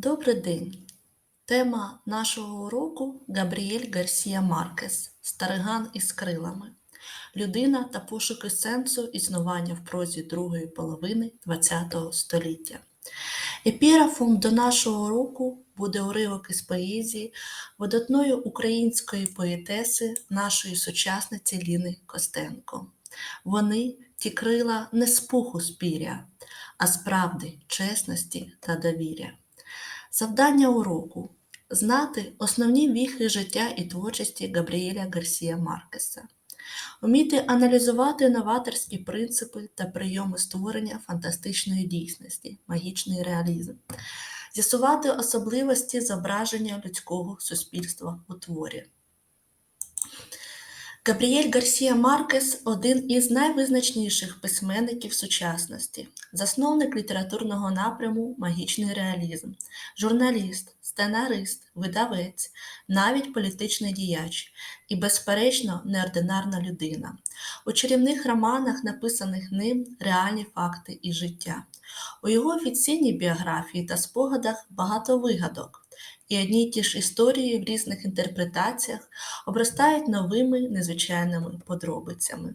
Добрий день! Тема нашого уроку Габріель Гарсія Маркес Стариган із крилами. Людина та пошуки сенсу існування в прозі другої половини ХХ століття. Епіграфом до нашого уроку буде уривок із поезії видатної української поетеси нашої сучасниці Ліни Костенко. Вони ті крила не з спіря, а з правди, чесності та довіря. Завдання уроку. Знати основні віхи життя і творчості Габріеля Гарсія Маркеса, вміти аналізувати новаторські принципи та прийоми створення фантастичної дійсності, магічний реалізм, з'ясувати особливості зображення людського суспільства у творі. Габріель Гарсія Маркес один із найвизначніших письменників сучасності, засновник літературного напряму Магічний реалізм, журналіст, сценарист, видавець, навіть політичний діяч і, безперечно, неординарна людина. У чарівних романах, написаних ним, реальні факти і життя. У його офіційній біографії та спогадах багато вигадок і одні й ті ж історії в різних інтерпретаціях обростають новими незвичайними подробицями.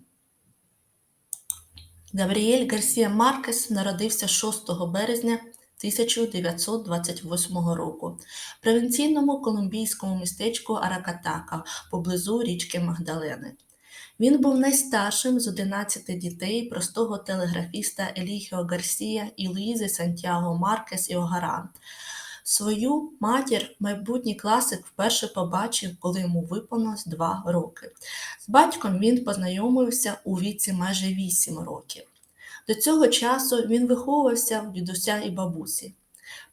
Габріель Гарсія Маркес народився 6 березня 1928 року в провінційному колумбійському містечку Аракатака поблизу річки Магдалени. Він був найстаршим з 11 дітей простого телеграфіста Еліхіо Гарсія і Луїзи Сантьяго Маркес і Огаран. Свою матір майбутній класик вперше побачив, коли йому виповнилось два роки. З батьком він познайомився у віці майже вісім років. До цього часу він виховувався в дідуся і бабусі.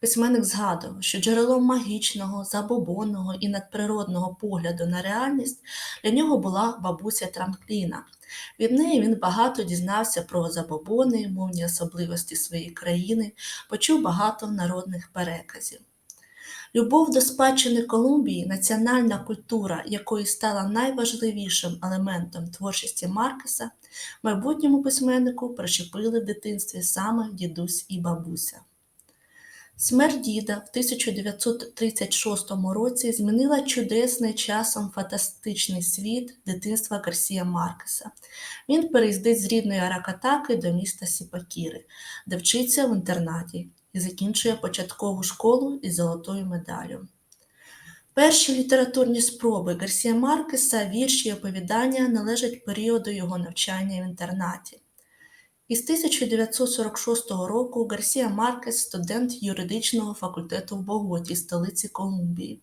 Письменник згадував, що джерелом магічного, забобонного і надприродного погляду на реальність для нього була бабуся Трампліна. Від неї він багато дізнався про забобони, мовні особливості своєї країни, почув багато народних переказів. Любов до спадщини Колумбії, національна культура, якої стала найважливішим елементом творчості Маркеса, майбутньому письменнику прищепили в дитинстві саме дідусь і бабуся. Смерть діда в 1936 році змінила чудесний часом фантастичний світ дитинства Гарсія Маркеса. Він переїздить з рідної Аракатаки до міста Сіпакіри, де вчиться в інтернаті і закінчує початкову школу із золотою медаллю. Перші літературні спроби Гарсія Маркеса, вірші і оповідання належать періоду його навчання в інтернаті. Із 1946 року Гарсія Маркес студент юридичного факультету в Боготі, столиці Колумбії.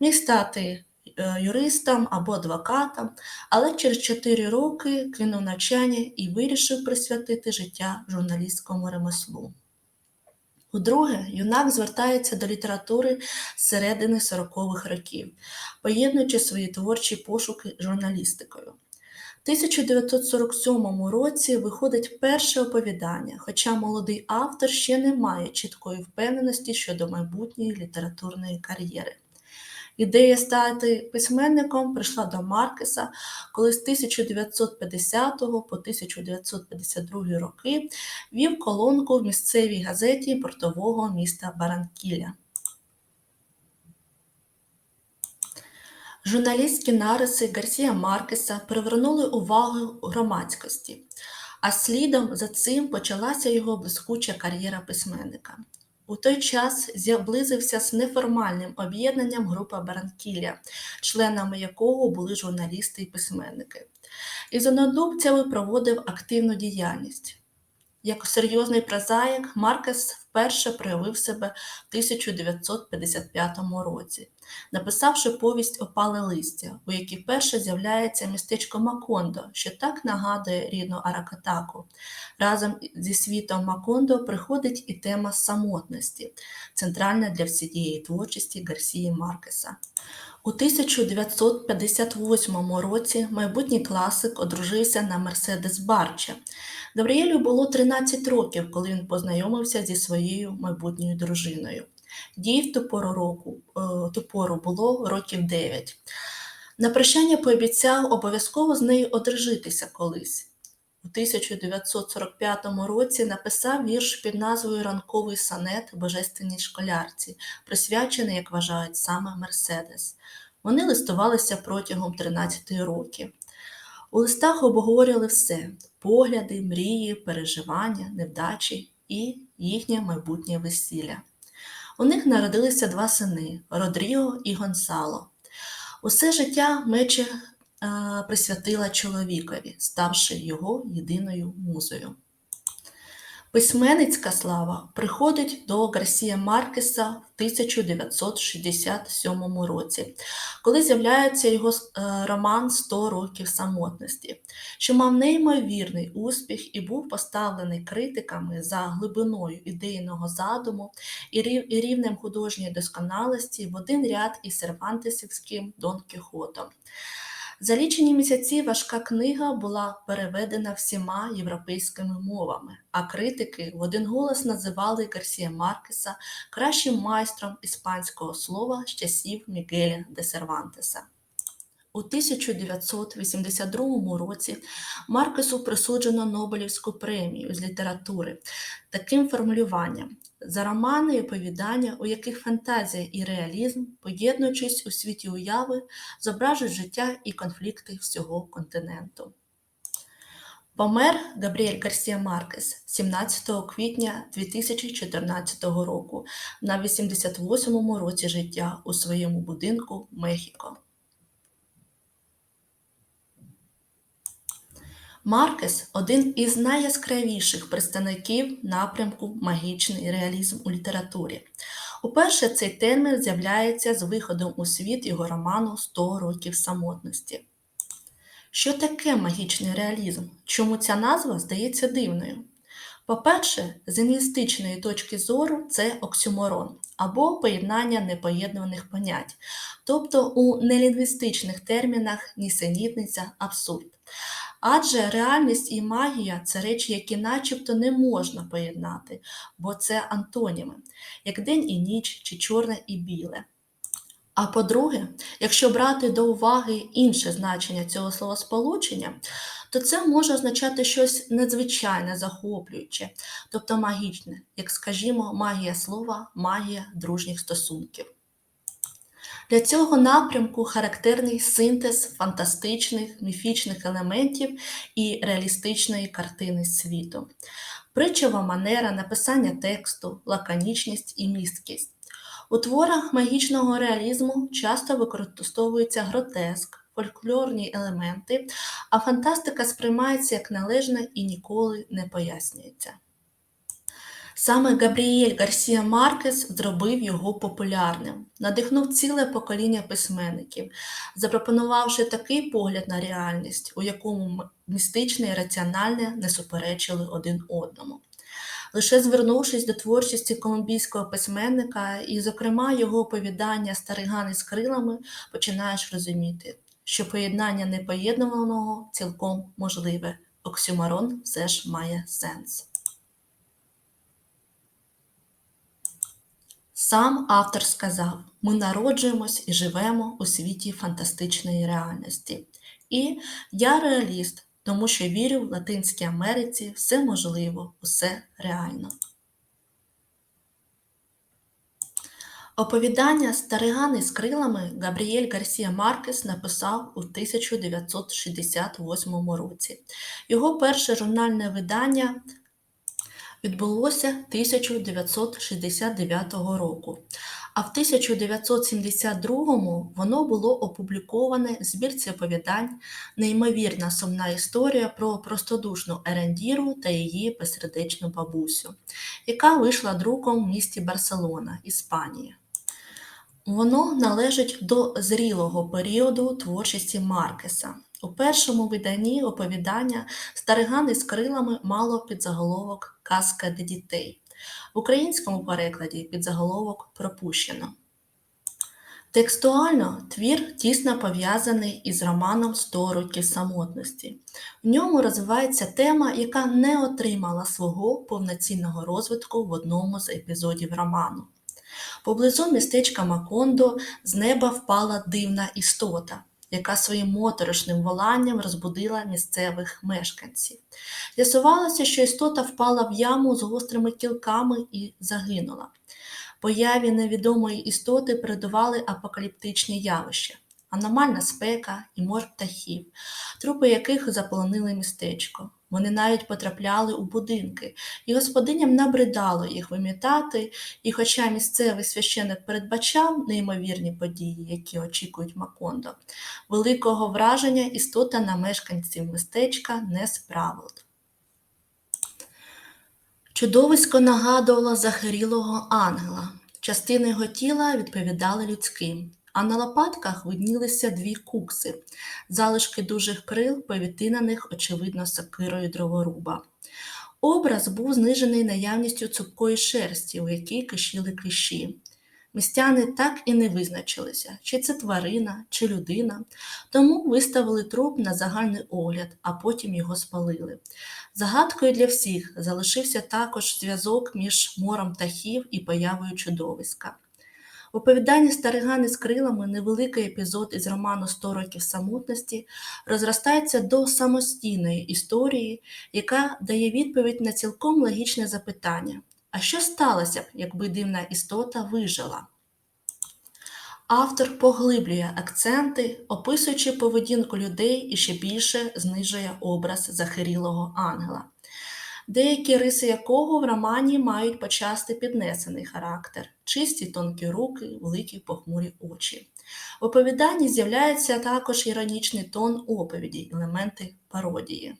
Міг стати е, юристом або адвокатом, але через 4 роки кинув навчання і вирішив присвятити життя журналістському ремеслу. Удруге, юнак звертається до літератури з середини 40-х років, поєднуючи свої творчі пошуки журналістикою. 1947 році виходить перше оповідання, хоча молодий автор ще не має чіткої впевненості щодо майбутньої літературної кар'єри. Ідея стати письменником прийшла до Маркеса, коли з 1950 по 1952 роки вів колонку в місцевій газеті портового міста Баранкілля. Журналістські нариси Гарсія Маркеса привернули увагу громадськості, а слідом за цим почалася його блискуча кар'єра письменника. У той час зблизився з неформальним об'єднанням група Баранкілля, членами якого були журналісти і письменники. Із однодумцями проводив активну діяльність. Як серйозний прозаїк, Маркес вперше проявив себе в 1955 році, написавши повість Опале листя, у якій вперше з'являється містечко Макондо, що так нагадує рідну Аракатаку. Разом зі світом Макондо приходить і тема самотності, центральна для всієї творчості Гарсії Маркеса. У 1958 році майбутній класик одружився на Мерседес Барча. Габріелю було 13 років, коли він познайомився зі своєю майбутньою дружиною. Дій в ту пору року е, ту пору було років 9. На прощання пообіцяв обов'язково з нею одружитися колись. у 1945 році написав вірш під назвою Ранковий сонет Божественній школярці, присвячений, як вважають, саме Мерседес. Вони листувалися протягом 13 років. У листах обговорювали все: погляди, мрії, переживання, невдачі і їхнє майбутнє весілля. У них народилися два сини Родріго і Гонсало. Усе життя Мече присвятила чоловікові, ставши його єдиною музою. Письменницька слава приходить до Гарсія Маркеса в 1967 році, коли з'являється його е, роман «100 років самотності, що мав неймовірний успіх і був поставлений критиками за глибиною ідейного задуму і рівнем художньої досконалості в один ряд із Сервантесівським Дон Кіхотом. За лічені місяці важка книга була переведена всіма європейськими мовами, а критики в один голос називали Гарсія Маркеса кращим майстром іспанського слова з часів Мігеля де Сервантеса. У 1982 році Маркесу присуджено Нобелівську премію з літератури таким формулюванням за романи і оповідання, у яких фантазія і реалізм, поєднуючись у світі уяви, зображують життя і конфлікти всього континенту. Помер Габріель Гарсія Маркес 17 квітня 2014 року на 88-му році життя у своєму будинку Мехіко. Маркес один із найяскравіших представників напрямку магічний реалізм у літературі. Уперше цей термін з'являється з виходом у світ його роману «100 років самотності. Що таке магічний реалізм? Чому ця назва здається дивною? По-перше, з лінгвістичної точки зору це оксюморон або поєднання непоєднуваних понять, тобто у нелінгвістичних термінах нісенітниця абсурд. Адже реальність і магія це речі, які начебто не можна поєднати, бо це антоніми, як день і ніч чи чорне і біле. А по-друге, якщо брати до уваги інше значення цього словосполучення, то це може означати щось надзвичайне захоплююче, тобто магічне, як скажімо, магія слова, магія дружніх стосунків. Для цього напрямку характерний синтез фантастичних міфічних елементів і реалістичної картини світу, притчова манера написання тексту, лаконічність і місткість. У творах магічного реалізму часто використовується гротеск, фольклорні елементи, а фантастика сприймається як належна і ніколи не пояснюється. Саме Габріель Гарсія Маркес зробив його популярним, надихнув ціле покоління письменників, запропонувавши такий погляд на реальність, у якому містичне і раціональне не суперечили один одному. Лише звернувшись до творчості колумбійського письменника і, зокрема, його оповідання Старигани з крилами, починаєш розуміти, що поєднання непоєднуваного цілком можливе. Оксюмарон все ж має сенс. Сам автор сказав: ми народжуємось і живемо у світі фантастичної реальності. І я реаліст, тому що вірю в Латинській Америці все можливо, усе реально. Оповідання Старигани з крилами Габріель Гарсія Маркес написав у 1968 році. Його перше журнальне видання відбулося 1969 року, а в 1972 воно було опубліковане в збірці оповідань Неймовірна сумна історія про простодушну Ерендіру та її безсердечну бабусю, яка вийшла друком в місті Барселона, Іспанія. Воно належить до зрілого періоду творчості Маркеса. У першому виданні оповідання Старигани з крилами мало підзаголовок Казка для дітей. В українському перекладі підзаголовок пропущено. Текстуально твір тісно пов'язаний із романом «100 років самотності. В ньому розвивається тема, яка не отримала свого повноцінного розвитку в одному з епізодів роману. Поблизу містечка Макондо з неба впала дивна істота, яка своїм моторошним воланням розбудила місцевих мешканців. З'ясувалося, що істота впала в яму з гострими кілками і загинула. Появі невідомої істоти передували апокаліптичні явища, аномальна спека і мор птахів, трупи яких заполонили містечко. Вони навіть потрапляли у будинки, і господиням набридало їх вимітати, і хоча місцевий священик передбачав неймовірні події, які очікують Макондо, великого враження істота на мешканців містечка не справила. Чудовисько нагадувало захирілого ангела. Частини його тіла відповідали людським, а на лопатках виднілися дві кукси, залишки дужих крил, повітинаних, очевидно, сокирою дроворуба. Образ був знижений наявністю цупкої шерсті, у якій кишіли кліщі. Містяни так і не визначилися, чи це тварина, чи людина, тому виставили труп на загальний огляд, а потім його спалили. Загадкою для всіх залишився також зв'язок між мором птахів і появою чудовиська. В оповіданні Старигани з крилами невеликий епізод із роману «100 років самотності розростається до самостійної історії, яка дає відповідь на цілком логічне запитання: а що сталося б, якби дивна істота вижила? Автор поглиблює акценти, описуючи поведінку людей і ще більше знижує образ захирілого ангела, деякі риси якого в романі мають почасти піднесений характер, чисті тонкі руки, великі похмурі очі. В оповіданні з'являється також іронічний тон оповіді, елементи пародії.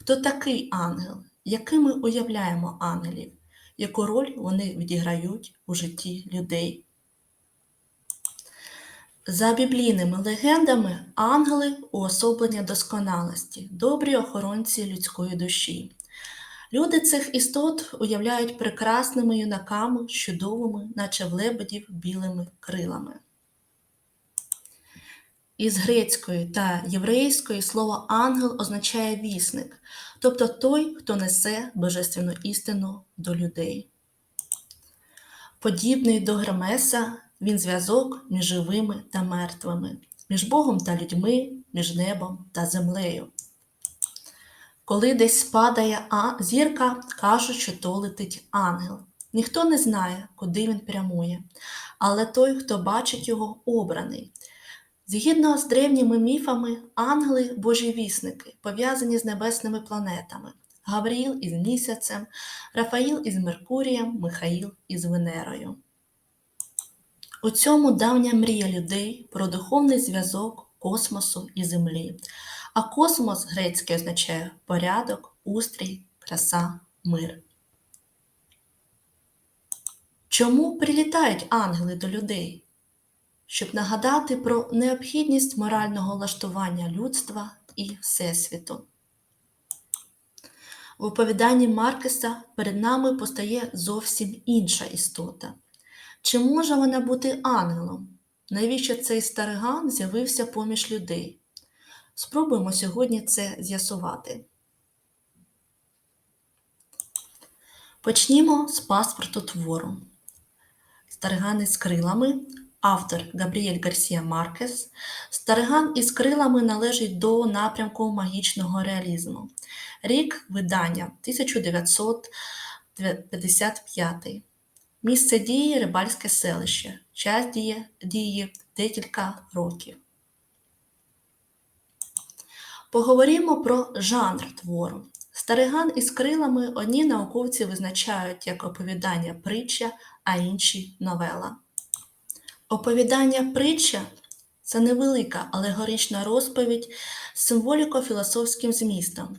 Хто такий ангел? Яким ми уявляємо ангелів? Яку роль вони відіграють у житті людей? За біблійними легендами, ангели уособлення досконалості, добрі охоронці людської душі. Люди цих істот уявляють прекрасними юнаками, чудовими, наче в лебедів білими крилами. Із грецької та єврейської слово ангел означає вісник, тобто той, хто несе божественну істину до людей. Подібний до Гермеса, він зв'язок між живими та мертвими, між Богом та людьми, між небом та землею. Коли десь спадає зірка, кажуть, що то летить ангел. Ніхто не знає, куди він прямує, але той, хто бачить його, обраний. Згідно з древніми міфами, ангели божі вісники, пов'язані з небесними планетами, Гавріл із місяцем, Рафаїл із Меркурієм, Михаїл із Венерою. У цьому давня мрія людей про духовний зв'язок космосу і Землі. А космос грецький означає порядок, устрій, краса, мир. Чому прилітають ангели до людей? Щоб нагадати про необхідність морального влаштування людства і Всесвіту. В оповіданні Маркеса перед нами постає зовсім інша істота. Чи може вона бути ангелом? Навіщо цей стариган з'явився поміж людей? Спробуємо сьогодні це з'ясувати. Почнімо з паспорту твору. Стариган із крилами, автор Габріель Гарсія Маркес. Стариган із крилами належить до напрямку магічного реалізму. Рік видання 1955. Місце дії рибальське селище. Час дії, декілька років. Поговоримо про жанр твору. Стариган із крилами одні науковці визначають як оповідання притча, а інші новела. Оповідання притча це невелика алегорична розповідь з символіко-філософським змістом,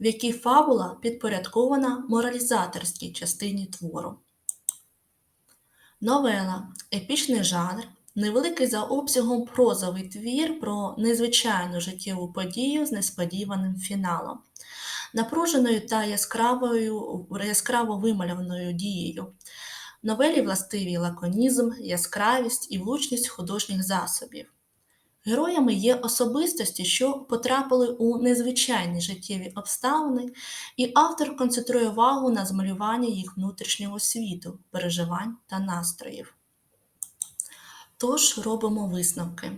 в якій фабула підпорядкована моралізаторській частині твору. Новела епічний жанр, невеликий за обсягом прозовий твір про незвичайну життєву подію з несподіваним фіналом, напруженою та яскравою, яскраво вимальованою дією. Новелі властиві лаконізм, яскравість і влучність художніх засобів. Героями є особистості, що потрапили у незвичайні життєві обставини, і автор концентрує увагу на змалюванні їх внутрішнього світу, переживань та настроїв. Тож робимо висновки.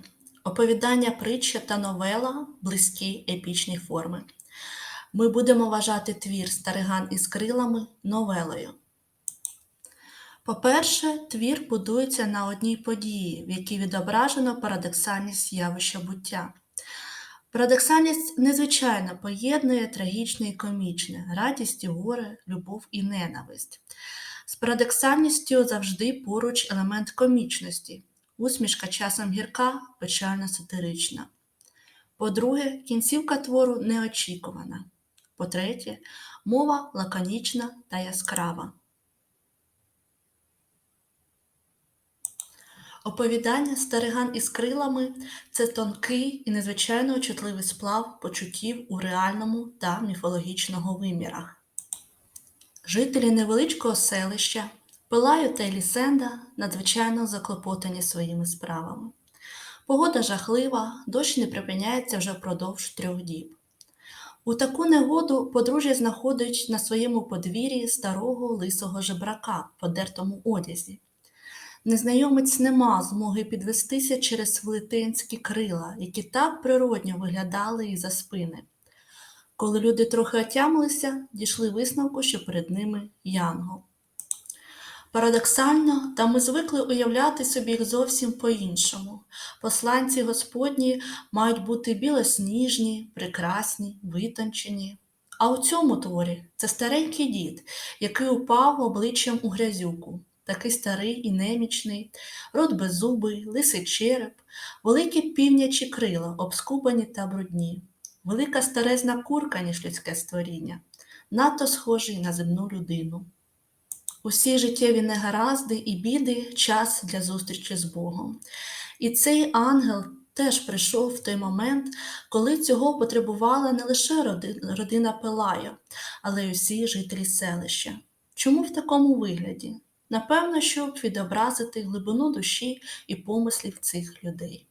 Оповідання притча та новела близькі епічні форми. Ми будемо вважати твір Стариган із крилами новелою. По-перше, твір будується на одній події, в якій відображено парадоксальність явища буття. Парадоксальність незвичайно поєднує трагічне і комічне, радість і горе, любов і ненависть. З парадоксальністю завжди поруч елемент комічності, усмішка часом гірка, печально сатирична. По-друге, кінцівка твору неочікувана. По-третє, мова лаконічна та яскрава. Оповідання Стариган із крилами це тонкий і незвичайно чутливий сплав почуттів у реальному та міфологічного вимірах. Жителі невеличкого селища Пилаю та Елісенда надзвичайно заклопотані своїми справами. Погода жахлива, дощ не припиняється вже впродовж трьох діб. У таку негоду подружжя знаходить на своєму подвір'ї старого лисого жебрака в подертому одязі. Незнайомець не мав змоги підвестися через велетенські крила, які так природньо виглядали із за спини. Коли люди трохи отямилися, дійшли висновку, що перед ними янгол. Парадоксально, та ми звикли уявляти собі їх зовсім по-іншому. Посланці Господні мають бути білосніжні, прекрасні, витончені. А у цьому творі це старенький дід, який упав обличчям у грязюку, такий старий і немічний, рот беззубий, лисий череп, великі півнячі крила, обскубані та брудні, велика старезна курка, ніж людське створіння, надто схожий на земну людину. Усі життєві негаразди і біди час для зустрічі з Богом. І цей ангел теж прийшов в той момент, коли цього потребувала не лише родина Пелая, але й усі жителі селища. Чому в такому вигляді? Напевно, щоб відобразити глибину душі і помислів цих людей.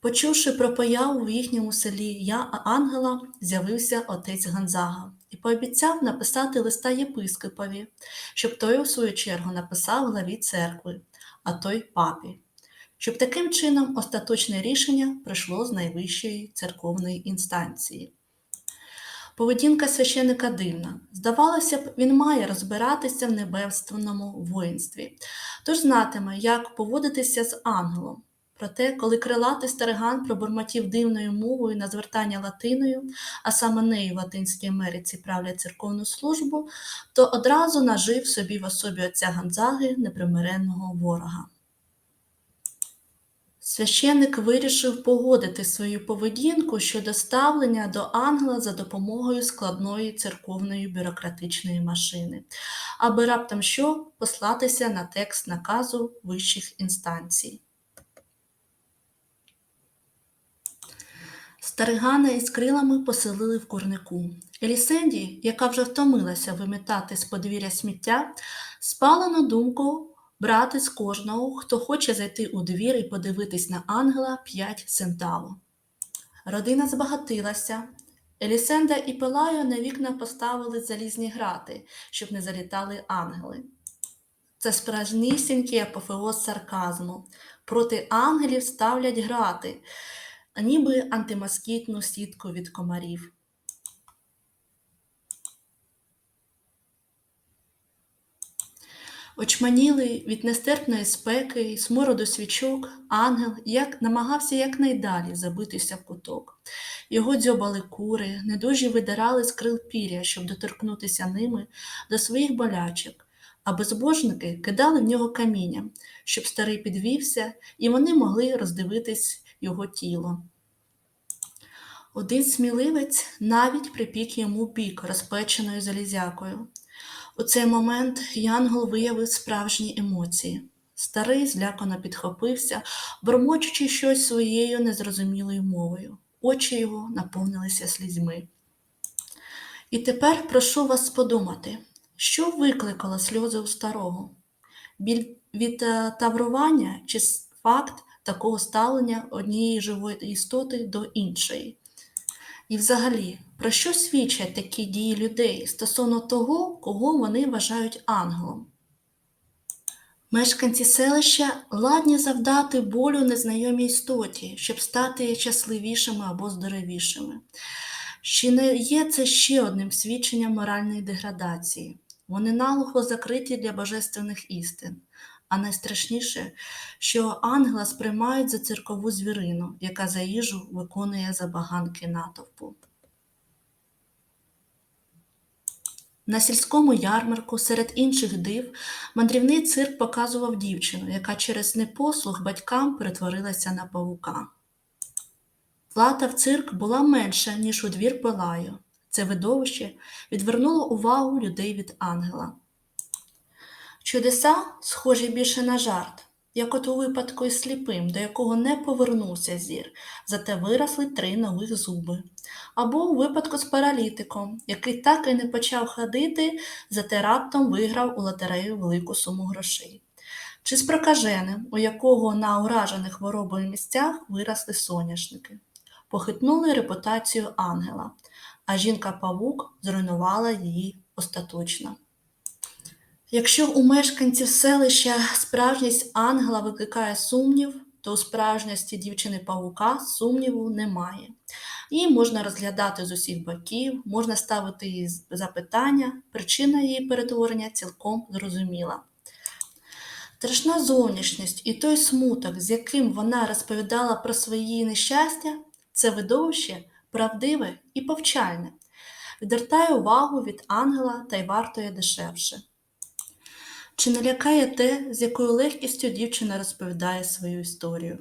Почувши про появу в їхньому селі я ангела, з'явився отець Ганзага і пообіцяв написати листа єпископові, щоб той, у свою чергу, написав главі церкви, а той папі, щоб таким чином остаточне рішення прийшло з найвищої церковної інстанції. Поведінка священика дивна. Здавалося б, він має розбиратися в небевственному воїнстві, тож знатиме, як поводитися з ангелом. Проте, коли крилатий стариган пробурмотів дивною мовою на звертання латиною, а саме нею в Латинській Америці правлять церковну службу, то одразу нажив собі в особі отця Ганзаги непримиренного ворога. Священник вирішив погодити свою поведінку щодо ставлення до ангела за допомогою складної церковної бюрократичної машини, аби раптом що послатися на текст наказу вищих інстанцій. Старигана із крилами поселили в курнику. Елісенді, яка вже втомилася вимітати з подвір'я сміття, спала на думку брати з кожного, хто хоче зайти у двір і подивитись на ангела п'ять центаву. Родина збагатилася. Елісенда і Пелаю на вікна поставили залізні грати, щоб не залітали ангели. Це справжнісінький апофеоз сарказму. Проти ангелів ставлять грати ніби антимоскітну сітку від комарів. Очманілий від нестерпної спеки й смороду свічок, ангел як намагався якнайдалі забитися в куток. Його дзьобали кури, недужі видирали з крил пір'я, щоб доторкнутися ними до своїх болячок, а безбожники кидали в нього каміння, щоб старий підвівся, і вони могли роздивитись його тіло. Один сміливець навіть припік йому бік розпеченою залізякою. У цей момент Янгол виявив справжні емоції. Старий злякано підхопився, бормочучи щось своєю незрозумілою мовою. Очі його наповнилися слізьми. І тепер прошу вас подумати, що викликало сльози у старого? Біль від е, таврування чи факт такого ставлення однієї живої істоти до іншої? І взагалі, про що свідчать такі дії людей стосовно того, кого вони вважають ангелом? Мешканці селища ладні завдати болю незнайомій істоті, щоб стати щасливішими або здоровішими. Чи не є це ще одним свідченням моральної деградації? Вони наглухо закриті для божественних істин. А найстрашніше, що ангела сприймають за циркову звірину, яка за їжу виконує забаганки натовпу. На сільському ярмарку серед інших див мандрівний цирк показував дівчину, яка через непослух батькам перетворилася на павука. Плата в цирк була менша, ніж у двір Пилаю. Це видовище відвернуло увагу людей від ангела. Чудеса схожі більше на жарт, як от у випадку із сліпим, до якого не повернувся зір, зате виросли три нових зуби. Або у випадку з паралітиком, який так і не почав ходити, зате раптом виграв у лотерею велику суму грошей. Чи з прокаженим, у якого на уражених хворобою місцях виросли соняшники, похитнули репутацію ангела, а жінка-павук зруйнувала її остаточно. Якщо у мешканців селища справжність ангела викликає сумнів, то у справжності дівчини-павука сумніву немає. Її можна розглядати з усіх боків, можна ставити їй запитання, причина її перетворення цілком зрозуміла. Страшна зовнішність і той смуток, з яким вона розповідала про свої нещастя, це видовище правдиве і повчальне, відвертає увагу від ангела та й вартує дешевше. Чи не лякає те, з якою легкістю дівчина розповідає свою історію?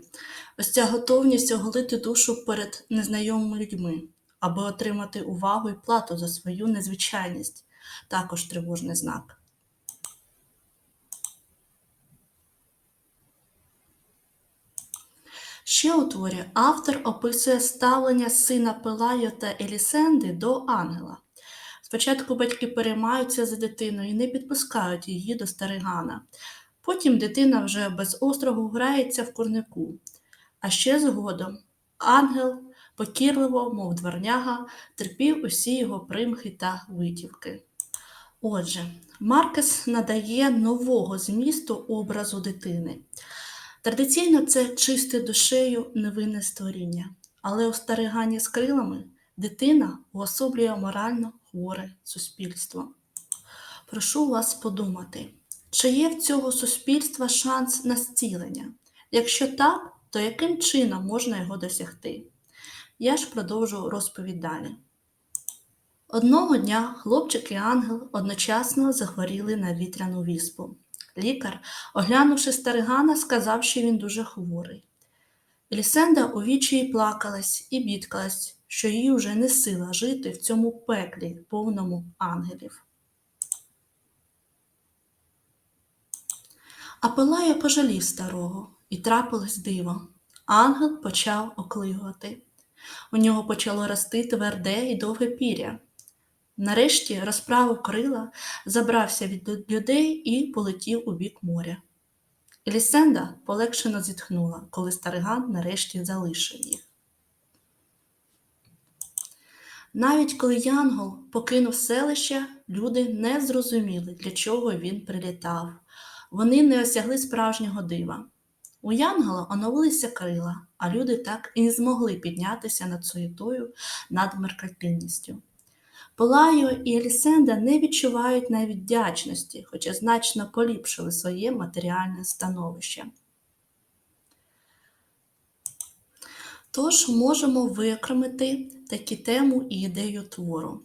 Ось ця готовність оголити душу перед незнайомими людьми, аби отримати увагу і плату за свою незвичайність, також тривожний знак. Ще у творі автор описує ставлення сина Пелаю та Елісенди до ангела. Спочатку батьки переймаються за дитиною і не підпускають її до старигана. Потім дитина вже без острогу грається в курнику. А ще згодом ангел покірливо, мов дворняга, терпів усі його примхи та витівки. Отже, Маркес надає нового змісту образу дитини. Традиційно це чисте душею невинне створіння, але у старигані з крилами дитина уособлює морально хворе суспільство. Прошу вас подумати, чи є в цього суспільства шанс на зцілення? Якщо так, то яким чином можна його досягти? Я ж продовжу розповідь далі. Одного дня хлопчик і ангел одночасно захворіли на вітряну віспу. Лікар, оглянувши старигана, сказав, що він дуже хворий. Елісенда у вічі плакалась і бідкалась, що їй уже не сила жити в цьому пеклі, повному ангелів. А пожалів старого, і трапилось диво. Ангел почав оклигувати. У нього почало рости тверде і довге пір'я. Нарешті розправив крила, забрався від людей і полетів у бік моря. Елісенда полегшено зітхнула, коли стариган нарешті залишив їх. Навіть коли Янгол покинув селище, люди не зрозуміли, для чого він прилітав. Вони не осягли справжнього дива. У Янгола оновилися крила, а люди так і не змогли піднятися над суєтою, над меркантильністю. Полаю і Елісенда не відчувають навіть вдячності, хоча значно поліпшили своє матеріальне становище. Тож можемо викремити такі тему і ідею твору.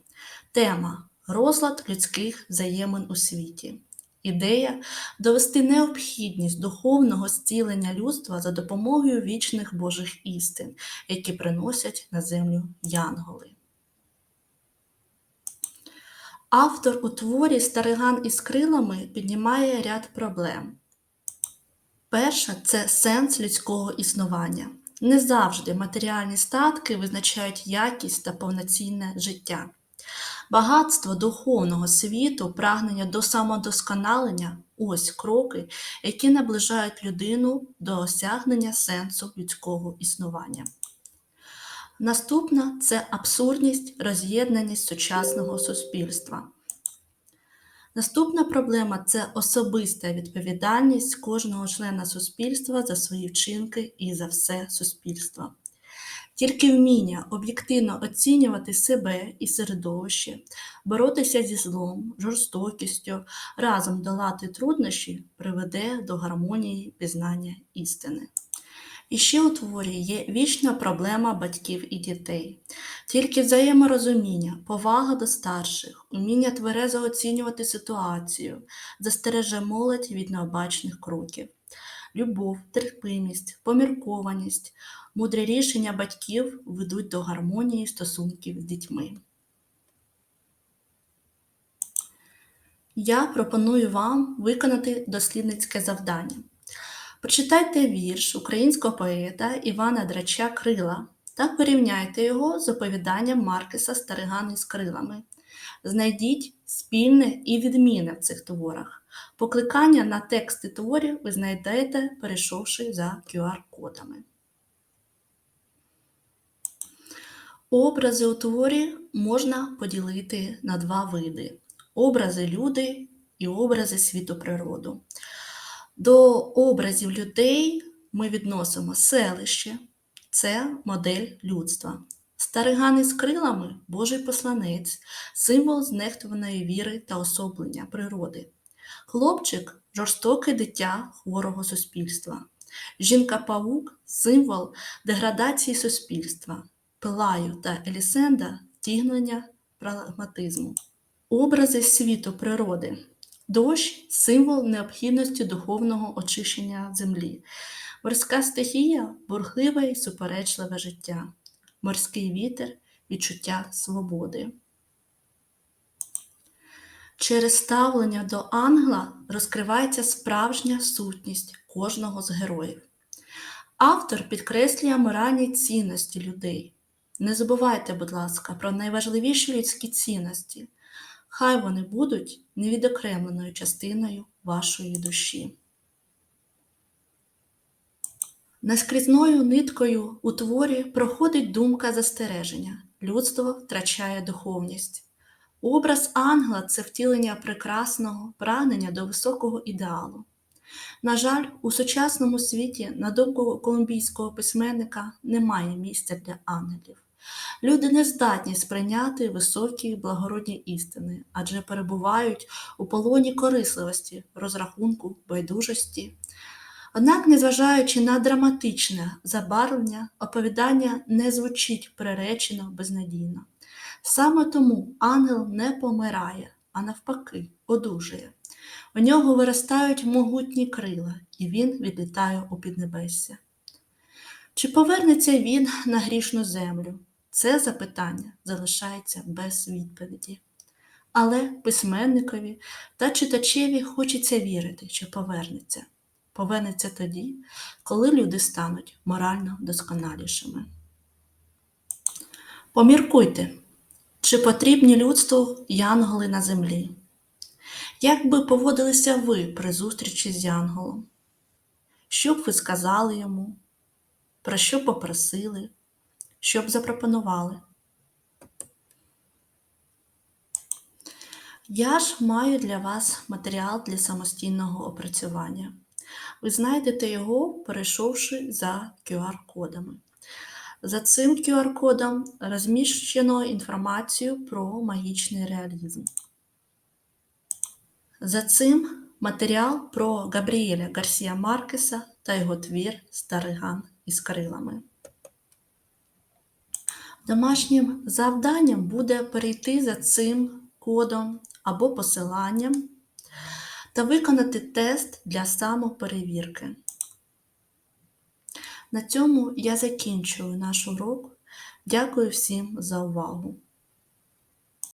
Тема розлад людських взаємин у світі. Ідея довести необхідність духовного зцілення людства за допомогою вічних Божих істин, які приносять на землю янголи. Автор у творі Стариган із крилами піднімає ряд проблем. Перша це сенс людського існування. Не завжди матеріальні статки визначають якість та повноцінне життя. Багатство духовного світу, прагнення до самодосконалення ось кроки, які наближають людину до осягнення сенсу людського існування. Наступна це абсурдність, роз'єднаність сучасного суспільства. Наступна проблема це особиста відповідальність кожного члена суспільства за свої вчинки і за все суспільство. Тільки вміння об'єктивно оцінювати себе і середовище, боротися зі злом, жорстокістю, разом долати труднощі приведе до гармонії пізнання істини. І ще у творі є вічна проблема батьків і дітей. Тільки взаєморозуміння, повага до старших, уміння тверезо оцінювати ситуацію, застереже молодь від необачних кроків. Любов, терпимість, поміркованість, мудрі рішення батьків ведуть до гармонії стосунків з дітьми. Я пропоную вам виконати дослідницьке завдання. Прочитайте вірш українського поета Івана Драча Крила та порівняйте його з оповіданням Маркеса Старигани з крилами. Знайдіть спільне і відмінне в цих творах. Покликання на тексти творів ви знайдете, перейшовши за QR-кодами. Образи у творі можна поділити на два види: образи люди і образи світу природу. До образів людей ми відносимо селище, це модель людства. Старигани з крилами Божий посланець, символ знехтуваної віри та особлення природи. Хлопчик жорстоке дитя хворого суспільства. Жінка-павук символ деградації суспільства, Пилаю та Елісенда втігнення прагматизму. Образи світу природи. Дощ символ необхідності духовного очищення землі. Морська стихія бурхливе і суперечливе життя. Морський вітер відчуття свободи. Через ставлення до ангела розкривається справжня сутність кожного з героїв. Автор підкреслює моральні цінності людей. Не забувайте, будь ласка, про найважливіші людські цінності. Хай вони будуть невідокремленою частиною вашої душі. Наскрізною ниткою у творі проходить думка застереження. Людство втрачає духовність. Образ ангела це втілення прекрасного прагнення до високого ідеалу. На жаль, у сучасному світі, на думку колумбійського письменника, немає місця для ангелів. Люди не здатні сприйняти високі благородні істини, адже перебувають у полоні корисливості, розрахунку, байдужості. Однак, незважаючи на драматичне забарвлення, оповідання не звучить приречено безнадійно. Саме тому ангел не помирає, а навпаки, одужує. У нього виростають могутні крила, і він відлітає у піднебесся. Чи повернеться він на грішну землю? Це запитання залишається без відповіді. Але письменникові та читачеві хочеться вірити, що повернеться. Повернеться тоді, коли люди стануть морально досконалішими. Поміркуйте, чи потрібні людству янголи на землі? Як би поводилися ви при зустрічі з янголом? Що б ви сказали йому? Про що попросили? Що б запропонували? Я ж маю для вас матеріал для самостійного опрацювання. Ви знайдете його, перейшовши за QR-кодами. За цим QR-кодом розміщено інформацію про магічний реалізм. За цим матеріал про Габріеля Гарсія Маркеса та його твір Стариган із крилами. Домашнім завданням буде перейти за цим кодом або посиланням та виконати тест для самоперевірки. На цьому я закінчую наш урок. Дякую всім за увагу!